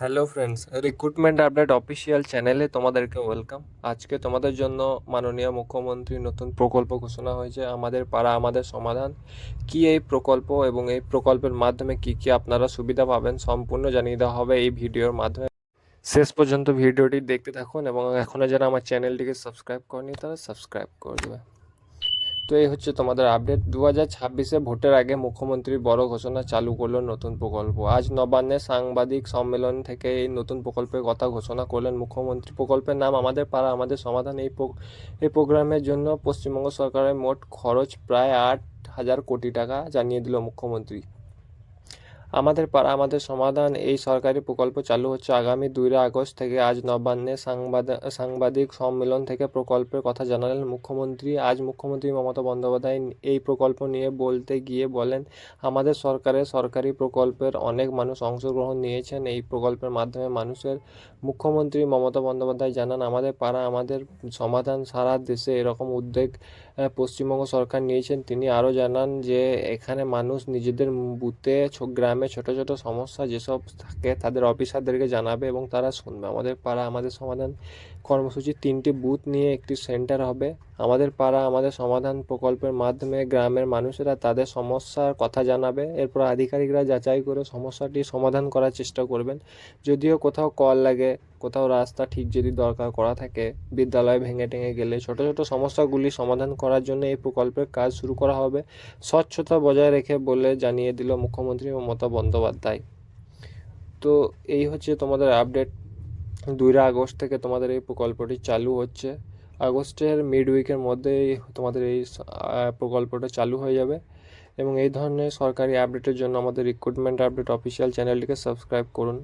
Hello friends recruitment update official চ্যানেলে তোমাদেরকে welcome আজকে তোমাদের জন্য মাননীয় মুখ্যমন্ত্রী নতুন প্রকল্প ঘোষণা হয়েছে, আমাদের পাড়া, আমাদের সমাধান। কি এই প্রকল্প এবং এই প্রকল্পের মাধ্যমে কি কি আপনারা সুবিধা পাবেন সম্পূর্ণ জানিয়ে দেওয়া হবে এই ভিডিওর মাধ্যমে। শেষ পর্যন্ত ভিডিওটি দেখতে থাকুন এবং এখনও যারা আমার চ্যানেলটিকে সাবস্ক্রাইব করেনি তারা সাবস্ক্রাইব করে দেবে। তো এই হচ্ছে তোমাদের আপডেট দু হাজার ছাব্বিশে ভোটের আগে মুখ্যমন্ত্রী বড় ঘোষণা চালু করল নতুন প্রকল্প। আজ নবান্নে সাংবাদিক সম্মেলন থেকে এই নতুন প্রকল্পের কথা ঘোষণা করলেন মুখ্যমন্ত্রী। প্রকল্পের নাম আমাদের পাড়া, আমাদের সমাধান। এই এই প্রোগ্রামের জন্য পশ্চিমবঙ্গ সরকারের মোট খরচ প্রায় আট হাজার কোটি টাকা জানিয়ে দিল মুখ্যমন্ত্রী। আমাদের পাড়া, আমাদের সমাধান, এই সরকারি প্রকল্প চালু হচ্ছে আগামী দুই আগস্ট থেকে। আজ নবান্নে সাংবাদ, সাংবাদিক সম্মেলন থেকে প্রকল্পের কথা জানালেন মুখ্যমন্ত্রী। আজ মুখ্যমন্ত্রী মমতা বন্দ্যোপাধ্যায় এই প্রকল্প নিয়ে বলতে গিয়ে বলেন, আমাদের সরকারের সরকারি প্রকল্পের অনেক মানুষ অংশগ্রহণ নিয়েছেন। এই প্রকল্পের মাধ্যমে মানুষের মুখ্যমন্ত্রী মমতা বন্দ্যোপাধ্যায় জানান, আমাদের পাড়া, আমাদের সমাধান সারা দেশে এরকম উদ্যোগ পশ্চিমবঙ্গ সরকার নিয়েছেন। তিনি আরও জানান যে, এখানে মানুষ নিজেদের বুথে, ছো- গ্রামে ছোট ছোট সমস্যা যেসব থাকে তাদের অফিসারদেরকে জানাবে এবং তারা শুনবে। আমাদের পাড়া, আমাদের সমাধান কর্মসূচি তিনটি বুথ নিয়ে একটি সেন্টার হবে। আমাদের পাড়া, আমাদের সমাধান প্রকল্পের মাধ্যমে গ্রামের মানুষেরা তাদের সমস্যার কথা জানাবে। এরপর আধিকারিকরা যাচাই করে সমস্যাটি সমাধান করার চেষ্টা করবেন। যদিও কোথাও কল লাগে কোথাও রাস্তা ঠিক যদি দরকার করা থাকে, বিদ্যালয় ভেঙে টেঙে গেলে ছোট ছোট সমস্যাগুলি সমাধান করার জন্য এই প্রকল্পের কাজ শুরু করা হবে, স্বচ্ছতা বজায় রেখে বলে জানিয়ে দিল মুখ্যমন্ত্রী মমতা বন্দ্যোপাধ্যায়। তো এই হচ্ছে তোমাদের আপডেট দুইরা আগস্ট থেকে তোমাদের এই প্রকল্পটি চালু হচ্ছে। আগস্টের মিড উইকের মধ্যেই তোমাদের এই প্রকল্পটা চালু হয়ে যাবে এবং এই ধরনের সরকারি আপডেটের জন্য আমাদের রিক্রুটমেন্ট আপডেট অফিসিয়াল চ্যানেলটিকে সাবস্ক্রাইব করুন।